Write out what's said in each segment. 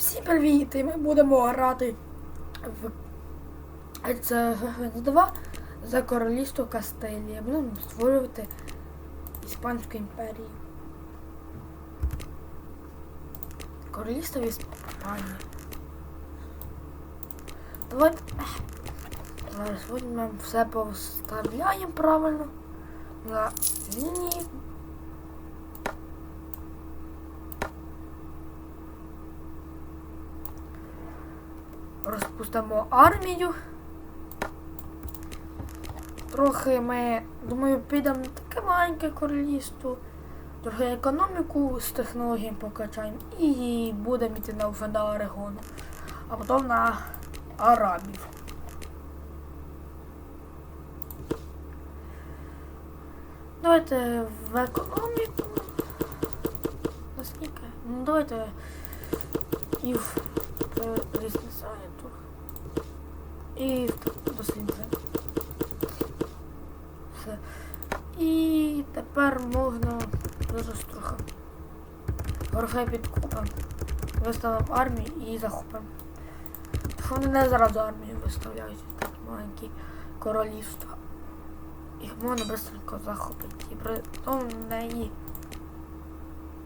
Всім привіт! І ми будемо грати в це 2 за королівство Кастелія. Будемо створювати Іспанську імперію. Королівство Іспанії. Давай. Зараз візьмемо все поставляємо правильно. На лінії. Розпустимо армію. Трохи ми, думаю, підемо на таке маленьке королівство. Трохи економіку з технологіями покачаємо і будемо йти на феодала регону. А потім на арабів. Давайте в економіку. Наскільки? Ну давайте і в різні сайту. І в дослідження. Все. І тепер можна трохи. Грошей підкупимо. Виставимо армію і захопимо. Що вони не зразу армію виставляють, такі маленькі королівства. Їх можна быстренько захопити. І при тому неї.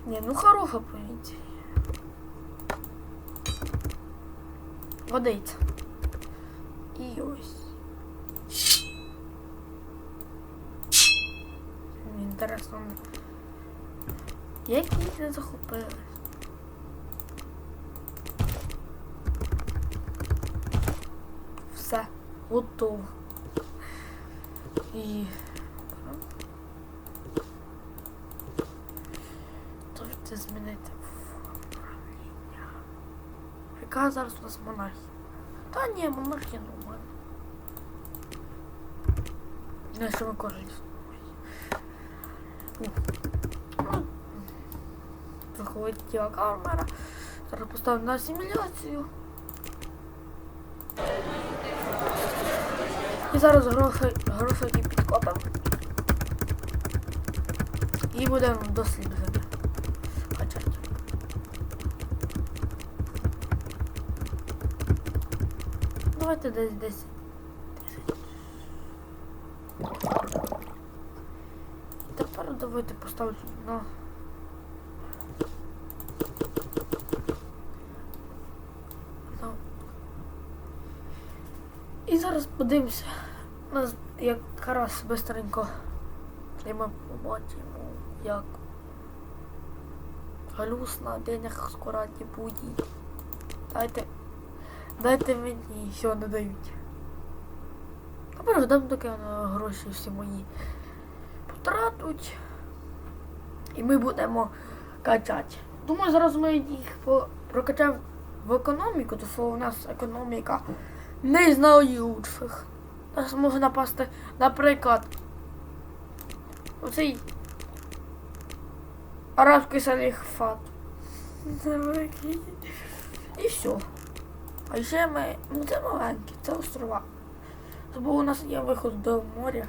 Ні, ну хороша провінція. Водиця. І ось. Інтересно. Як їх не захопили? Все, готово. І... Давайте змінити Яка зараз у нас монархія? Та ні, монархія нормальна. Не що ми королівство. Ну, Виходить тіла камера. Зараз поставимо на асиміляцію. І зараз гроші підкопимо. І будемо досліджувати. Качати. Давайте десь 10. 10. Тепер давайте поставлю на. на. І зараз подивимося. Нас якраз бистренько. І ми побачимо, як галюс на денях скоро не буде. Дайте. Дайте мені, що не дають. Добре, дам таке гроші всі мої потратуть. І ми будемо качати. Думаю, зараз ми їх прокачаємо в економіку, тому що у нас економіка не з найлучших. Нас може напасти, наприклад, оцей арабський саліхфат. І все. А ще ми. Ну це маленькі, це острова. Бо у нас є виход до моря.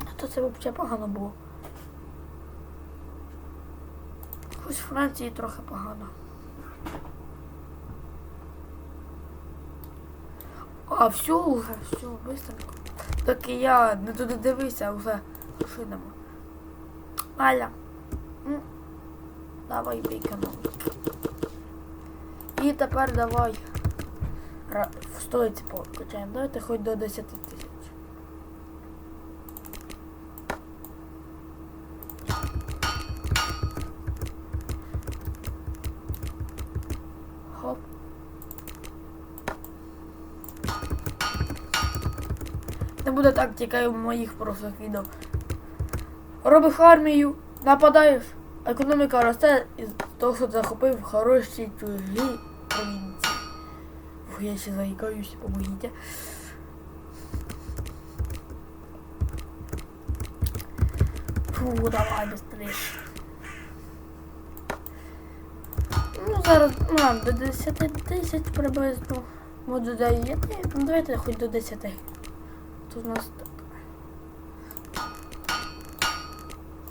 А то це взагалі погано було. Хоч в Франції трохи погано. А все уже, все, быстренько. Так і я не туди дивився, вже шинемо. Аля. Ну, давай бій економіки. І тепер давай ра- в столиці покачаємо. Давайте хоч до 10 тисяч. Хоп. Не буде так, тільки в моїх прошлих відео. Робиш армію, нападаєш, економіка росте із того, що захопив хороші чужі провінції. Фу, я ще заїкаюсь, помогите. Фу, давай быстрее. Ну, зараз, ладно, до 10 тисяч приблизно. Може, до 9. Ну, давайте хоч до 10. Тут у нас так.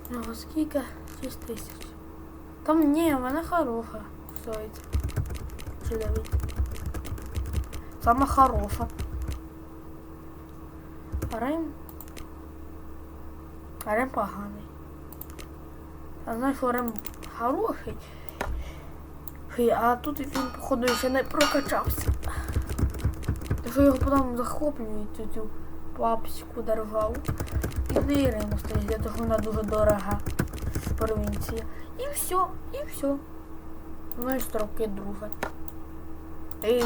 Ну, скільки? 6 тисяч. Там ні, вона хороша стоїть. чи дивіться. А Рим. А Рим поганий. А знаєш, що Рим хороший. А тут він, походу, ще не прокачався. Так що його потім захоплюють цю- державу. І в неї Риму стоїть, для того вона дуже дорога провінція. І все, і все. Ну і строки дружать. І...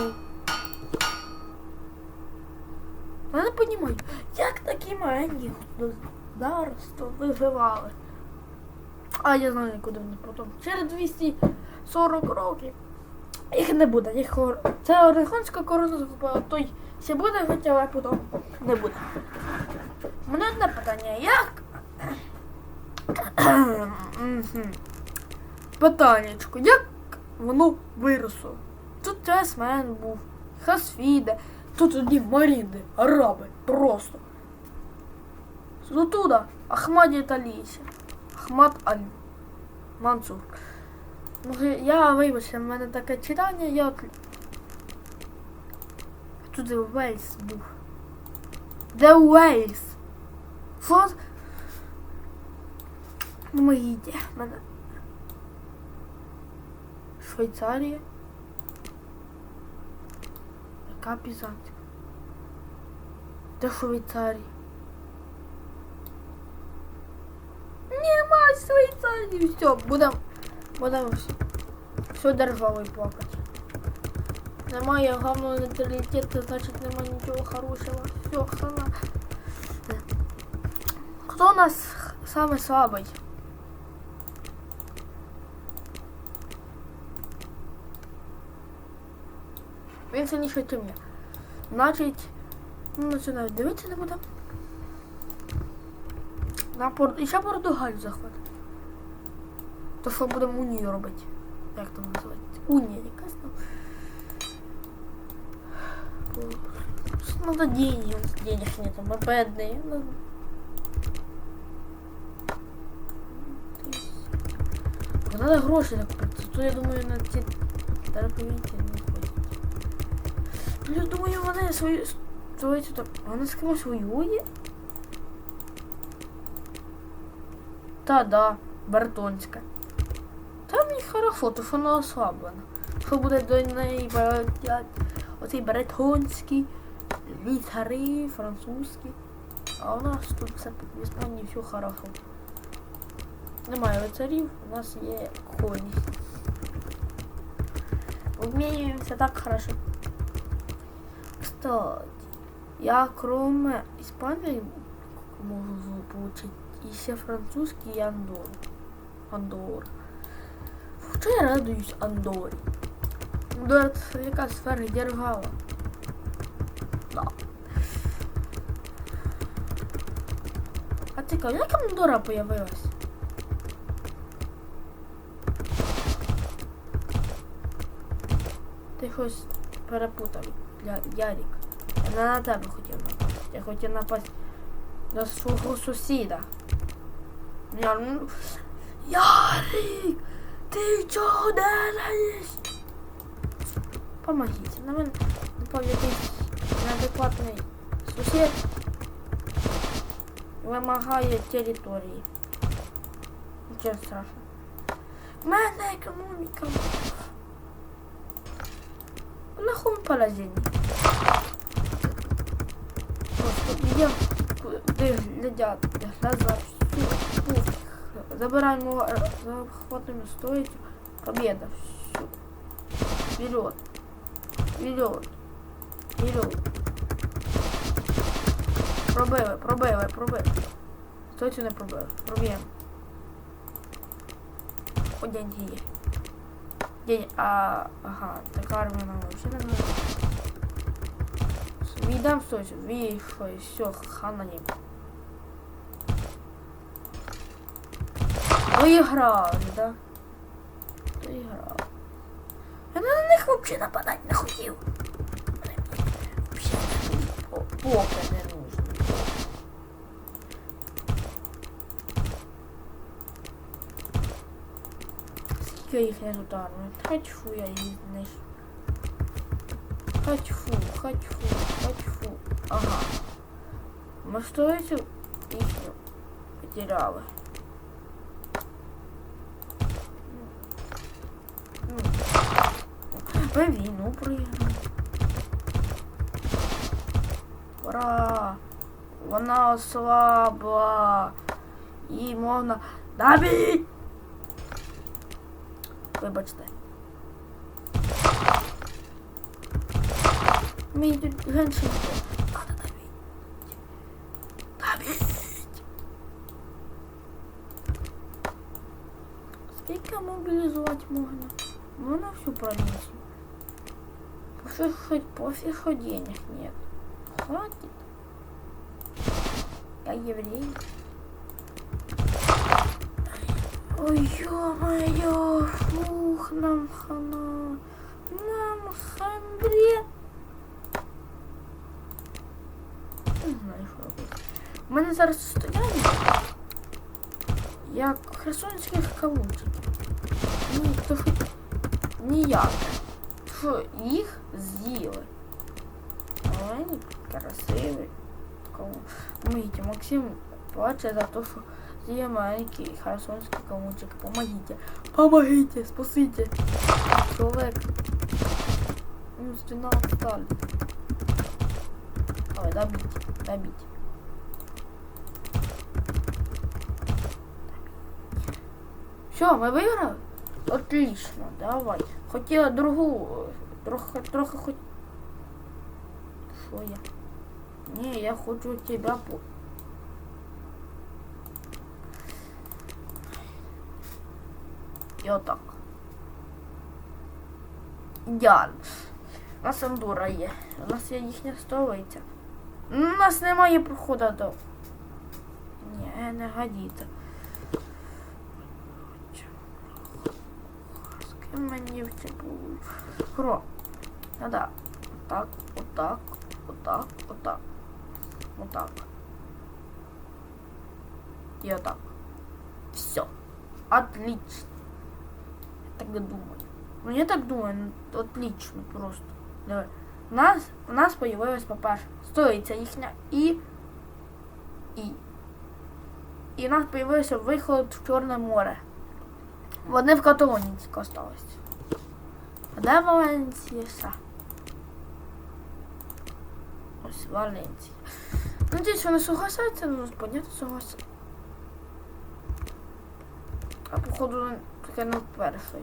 Я не розумію, як такі маленькі господарства виживали. А я знаю, куди вони потім. Через 240 років. Їх не буде. Їх... Це Орегонська корона, той ще буде, хоча потім не буде. У мене одне питання. Як? Питаннячко, як воно виросло? Тут Тесмен був, Хасфіде, тут одні маріди, араби, просто. Ну туди Ахмаді Талісі. Ахмад Аль Мансур. Може, я вибачте, в мене таке читання, я. Тут Уельс був. Де Уельс? Що? Ну, ми. Мене. Швейцарія. Яка Пізанська? Де Швейцарія? Нема Швейцарії. Все, будемо. Будемо все. Все державою плакати. Немає головного нейтралітету, значить нема нічого хорошого. Все, хана. Хто у нас х- самый слабый? Він сильніший, ніж я. Значить, ну починаю дивитися не буде. На Пор... І ще Португалію захват. То що будемо унію робити? Як там називається? Унія якась там. Надо деньги, у нас денег нет, мы бедные. Ну, Надо гроші накопити, то я думаю на ці терапевті. Ну, Я думаю, вони свої строїться так. Вона з кимось воює? Та да, Бертонська. Та мені хорошо, то що вона ослаблена. Що буде до неї брати оцей бретонський, літари, французький. А у нас тут все в Іспанії все хорошо. Немає лицарів, у нас є коні. Обмінюємося так хорошо. Кстати, я кроме Іспанії можу получить і ще французький і Андор. Андор. Хоча я радуюсь. Андор це яка сфера держава. Да. А цікаво, як Андора появилась? Ти щось перепутав, Я- Ярік. Я не на тебе хотів напасти. Я хотів напасти на свого сусіда. Я, ну, Ярик! Ти чого делаєш? Помогіть. На мене напав якийсь неадекватний сусід. Вимагає території. Нічого страшного. В мене економіка. Просто я куди глядять, глаза, всю, пух. Забираємо э, стоїть. Победа. Всю. Вперед. Вперед. Вперед. Пробили, пробили, пробили. Стойте не пробили. Проб'ємо. Деньги є. Деньги, а, ага, така армія нам вообще не нужна. Віддам стойте, вийшло, і все, хана не. Виграли, да? Виграли. Я на них вообще нападать не хотів. Вообще по- Скільки їх не тут армії? Хочу я їх знищу. Хачфу, хачфу, хачфу. Ага. Ми столицю їхню потеряли. Ну, Ми війну проіграли. Ура! Вона ослабла. Їй можна. Давіть! Вибачте. Мій тут геншин. Надо давіть. Давіть! Скільки мобілізувати можна? Можна всю провінцію. Пофиг, хоть пофиг, что денег нет. Хватит. Я еврей. Ой, ё-моё, фух, нам хана. Нам хандре. Не знаю, що робити. У мене зараз стояння, як херсонських кавунчиків. Ні, то що ніяк. Що їх з'їли. Вони красиві. Кому? Помогите, Максим плаче за то, что з'їв маленький херсонський комочек. Помогите. Помогите, спасите. Человек. Минус 12 стали. Давай, добить, добить. Все, мы выиграли? Отлично, давай. Хотела другую, трохи, трохи хоть... Що я? Ні, я хочу тебя І отак. Ідеально. У нас Андура є. У нас є їхня столиця. У нас немає проходу до... Ні, не годиться. З ким мені вчепую? Хро. Ну да. Так, отак, отак, отак. Отак. И отак. Все. Отлично. Так думаю. Ну я так думаю, ну, отлично просто. Давай. У нас, у нас появилась, по-перше, столиця їхня і. І. І у нас появився виход в Чорне море. Вони в Каталонії тільки осталось. А де Валенція? Ось Валенція. Надіюсь, вони согласяться, ну, понятно, согласяться. А походу таке не перший.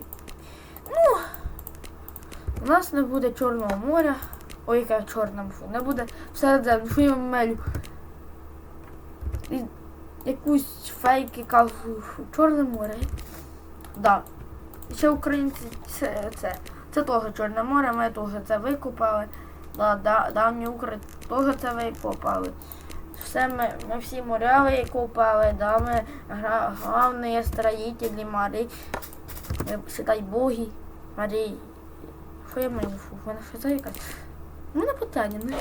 Ну, у нас не буде Чорного моря. Ой, яке чорне фу. Не буде всередину. І якусь фейк, яка фу, Чорне море. Да. Ще українці це, це, це теж Чорне море, ми теж це викупали. Да, да, давні укри теж це викопали. Все ми, ми всі моря викопали, да, ми гра, главні строїтелі морі. Ми, считай, боги морей. Що я маю? Фу, в мене що це якась? У мене питання, ну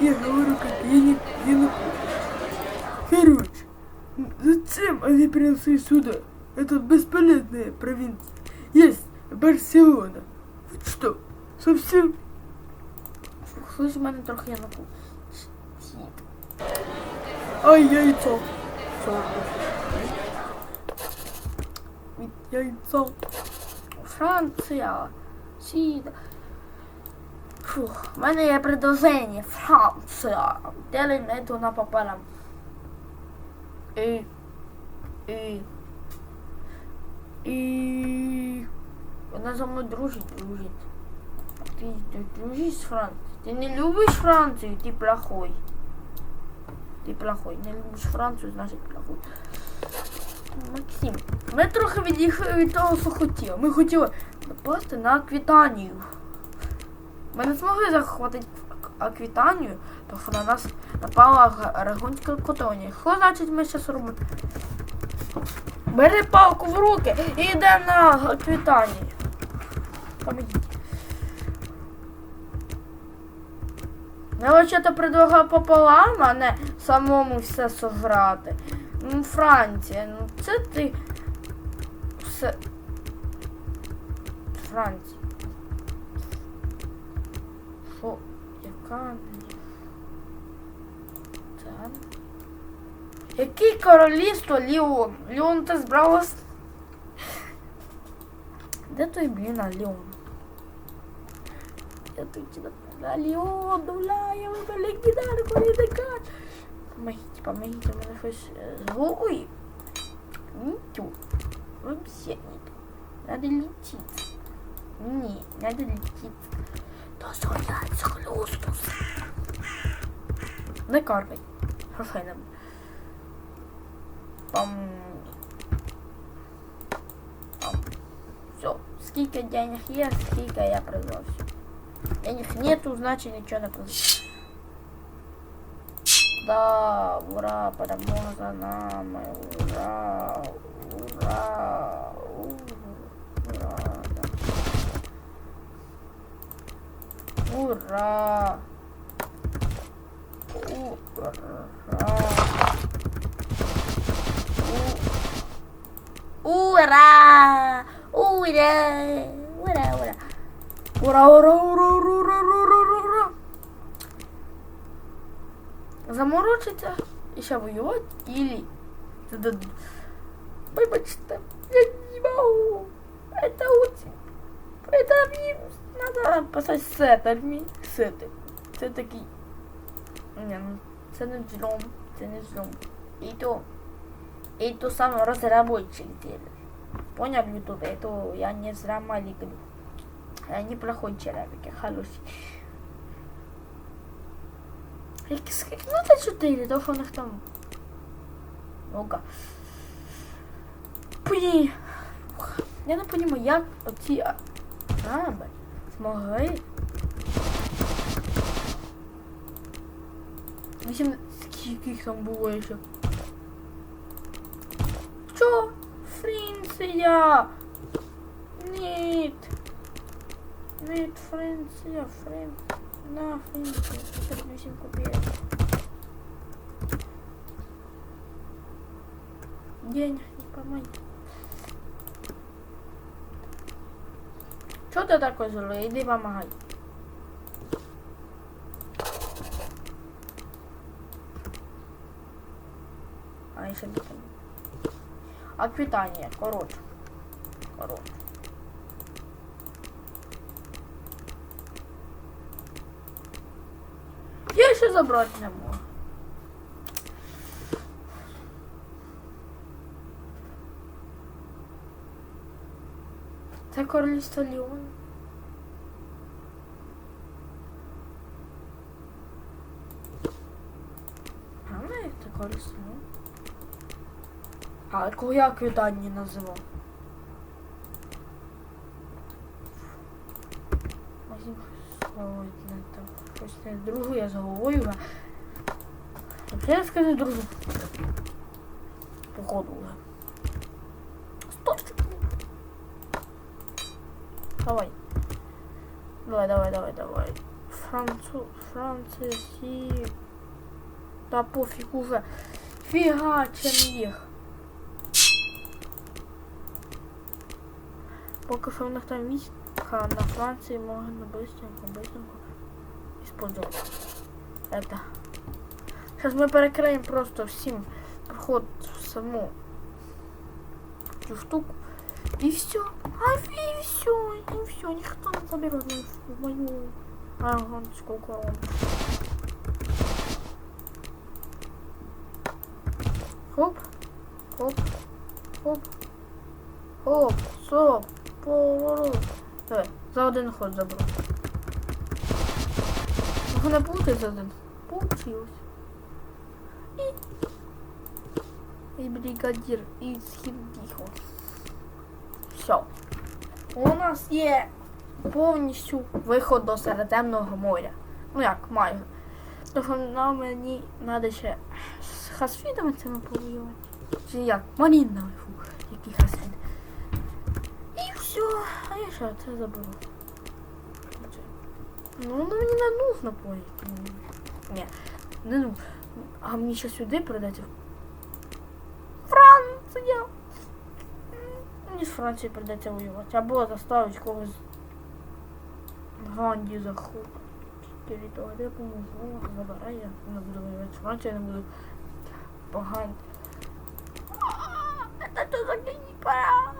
я, я говорю, как я не, я. Короче, зачем они принесли сюда? Это бесполезная провинция. Есть Барселона. Вот что, совсем у мене трохи я напу. Ай, яйцо. Від яйцо. Франція. Сіда. Фух, у мене є предложення. Франція. Делаем это напополам. І... І... І... Вона за мною дружить, дружить. Ты, ты дружишь с Францией? Ты не любишь Францию, ты плохой. Ти плохой. Не любиш Францію, значить плохой. Максим, ми трохи від'їхали від того, що хотіли. Ми хотіли напасти на Аквітанію. Ми не змогли захватити Аквітанію, тому що на нас напала Арагонська котонія. Що значить ми зараз робимо? Бери палку в руки і йдемо на Аквітанію. Помогіть. Я вообще-то предлагав пополам, а не самому все сограти. Ну, Франція, ну це ти все. Франція. Що? Яка? Анна? Який королівство Ліон? Ліон ти збралась? Де той, блін, Ліон? Я тут на Ліон, дуля, я вибрав легендарку, ледокат. Помогите, помогите, у мене щось з Вообще нітю. Надо лететь, Ні, надо летіти. До соляться хлюспус. Не каркай. Хай нам. Пам. Пам. Все. Скільки денег є, сколько я продал, Денег нету, значить ничего не продал. Sta, ura, pada ura, ura, ura, ura, ura, ura, ura, ura, ura, ura, ura, ura, ura, ura, ura, заморочиться, і ще воювати, і... Вибачте, я не могу. Это очень... Это мне надо писать с этими. С этой. С этой. Не, ну, с этим злом. С этим злом. И то... И то самое разработчик делает. Понял, Ютуб? Это я не зря маленький. Я неплохой человек, я хороший. Ну та чотири, довго не тому. Ога. Блін. Я не розумію, як оці арами змогли. Вісім скільки їх там було ще. Що? Фрінція! Ніт! Ніт, Фрінція, Фрінція. На, в принципе, это плюсик купили. День, не помой. Что ты такой злой? Иди помогай. А еще где-то. А питание, короче. Короче. Забрати не можу. Це королівство Ліон. Правильно як це королівство Ліон? А кого я квітання називав? Ой, не так. Не другу я з головою. га. Тобто я скажу другу. Походу вже. Стоп! Давай. Давай, давай, давай, давай. Француз, Франция, Сі... Та пофіг уже. Фігачим їх. Поки що в них там війська на Франції можна быстренько, быстренько использовать это. Сейчас мы перекроем просто всем проход в саму эту штуку. И все. А и все, и все. Никто не заберет мою, мою аргонскую корону. Хоп, хоп, хоп, хоп, стоп, поворот. Давай, за один ход заберу. Ну, не получилось за. Получилось. И... И бригадир из Хирдихо. Все. У нас є повністю виход до Середземного моря. Ну як, майже. Тому нам мені треба ще з хасфідами цими повоювати. Чи як? Марінами, фу, які хасфіди. І все, а я ще це заберу. Ну, ну мені не нужно поїхати. Ні, не ну. А мені ще сюди придеться. Франція! Мені з Франції придеться воювати. Або заставить когось Голландію захопити. Кирито, я помогу, забирай, я не буду воювати з Францією, не буду погано. Это что за план?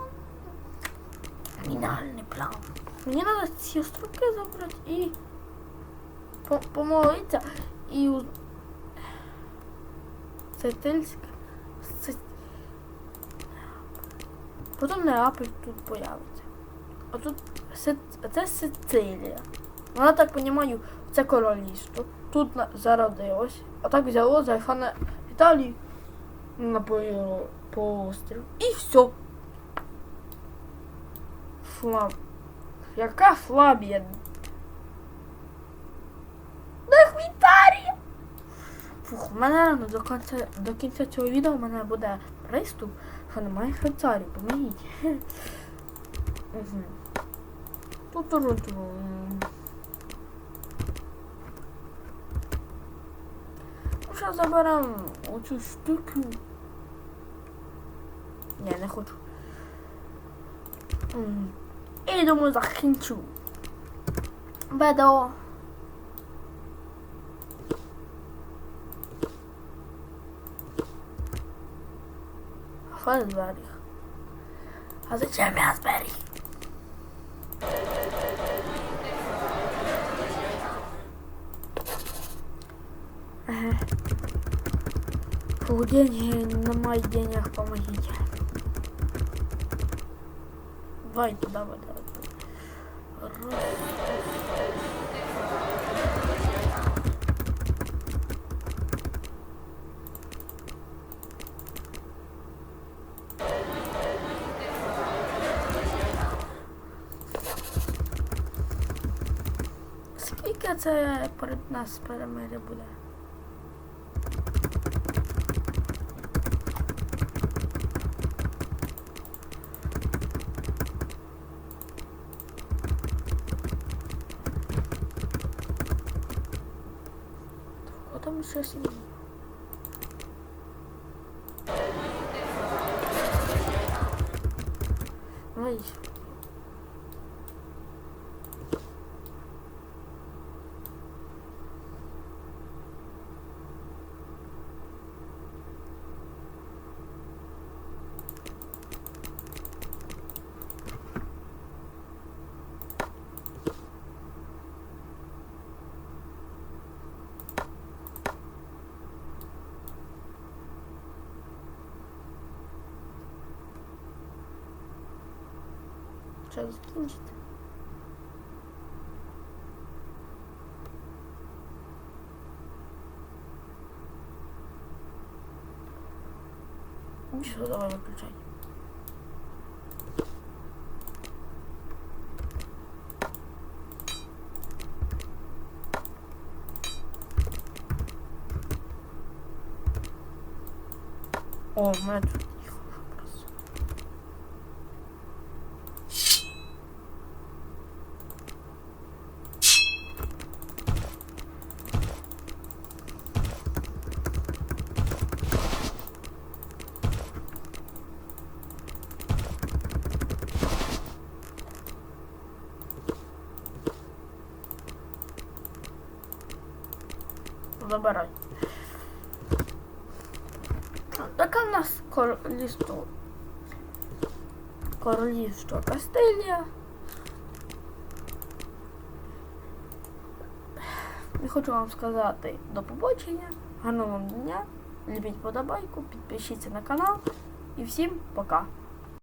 Гениальный план. Мені треба ці струки забрати і по- помолитися і у... Сетильськ. Се... Потім Неаполь тут появиться. А тут це Сицилія. Вона так розумію, це королівство. Тут зародилось. А так взяло, зайшло на Італію на по- полуострів. І все. Флам. Яка Флабія? Де Швейцарія? Фух, у мене рано до кінця, до кінця цього відео у мене буде приступ, що немає Швейцарії, помогіть. Ту-ту-ру-ту. Ну, що заберемо оцю штуку. Ні, не хочу. І думаю, закінчу. Ведо. Що зберіг? А зачем я зберіг? Ага. Фу, деньги, немає денег, помогите. Давай, давай, давай. Раз. Скільки це перед нас перемир'я буде? А там ще сім'ї. Ой. Час закінчити. Ну що, давай виключай. О, в мене тут їх просто. Забирай. Таке в нас королівство. Королівство Кастилія. І хочу вам сказати до побачення. Гарного вам дня. Любіть подобайку, підпишіться на канал. І всім пока.